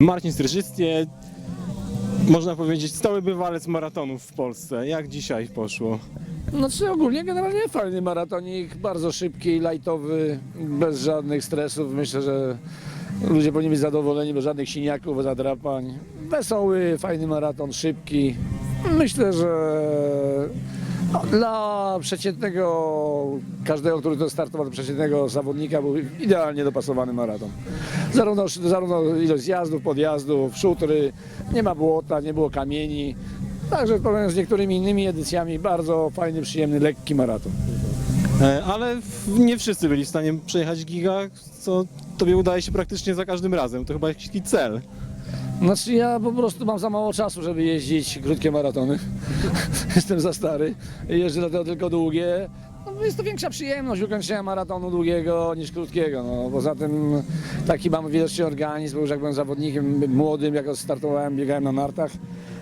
Marcin Stryszyckie, można powiedzieć stały bywalec maratonów w Polsce. Jak dzisiaj poszło? Znaczy ogólnie generalnie fajny maratonik, bardzo szybki, lajtowy, bez żadnych stresów. Myślę, że ludzie powinni być zadowoleni, bez żadnych siniaków, zadrapań. Wesoły, fajny maraton, szybki. Myślę, że no, dla przeciętnego, każdego, który to startował, przeciętnego zawodnika był idealnie dopasowany maraton. Zarówno, zarówno ilość zjazdów, podjazdów, szutry, nie ma błota, nie było kamieni. Także powiem z niektórymi innymi edycjami bardzo fajny, przyjemny, lekki maraton. E, Ale w- nie wszyscy byli w stanie przejechać giga, co tobie udaje się praktycznie za każdym razem. To chyba jakiś taki cel. Znaczy ja po prostu mam za mało czasu, żeby jeździć krótkie maratony. Jestem za stary. Jeżdżę dlatego tylko długie. No, jest to większa przyjemność ukończenia maratonu długiego niż krótkiego. No, poza tym taki mam widocznie organizm, bo już jak byłem zawodnikiem młodym, jak startowałem, biegałem na nartach,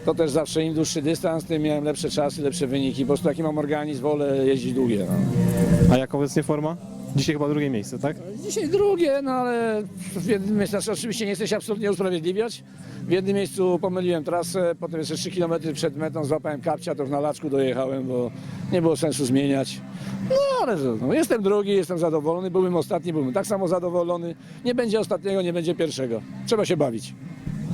to też zawsze im dłuższy dystans, tym miałem lepsze czasy, lepsze wyniki. Po prostu taki mam organizm, wolę jeździć długie. No. A jak obecnie forma? Dzisiaj chyba drugie miejsce, tak? Dzisiaj drugie, no ale w jednym miejscu, znaczy oczywiście nie chcę się absolutnie usprawiedliwiać. W jednym miejscu pomyliłem trasę, potem jeszcze 3 km przed metą złapałem kapcia, to już na laczku dojechałem, bo nie było sensu zmieniać. No ale no, jestem drugi, jestem zadowolony, byłbym ostatni, byłbym tak samo zadowolony. Nie będzie ostatniego, nie będzie pierwszego. Trzeba się bawić.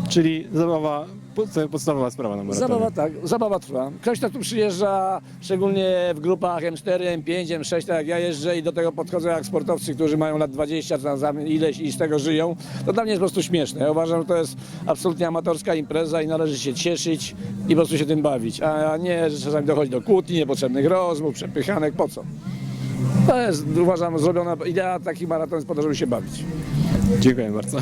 Czyli zabawa, pod- podstawowa sprawa na maratonie. Zabawa tak, zabawa trwa. Ktoś kto tu przyjeżdża, szczególnie w grupach M4, M5, M6, tak jak ja jeżdżę i do tego podchodzę jak sportowcy, którzy mają lat 20 czy tam za ileś i z tego żyją, to dla mnie jest po prostu śmieszne. Ja uważam, że to jest absolutnie amatorska impreza i należy się cieszyć i po prostu się tym bawić, a nie, że czasami dochodzi do kłótni, niepotrzebnych rozmów, przepychanek, po co? To jest, uważam, zrobiona idea takich maratonów jest po to, żeby się bawić. Dziękuję bardzo.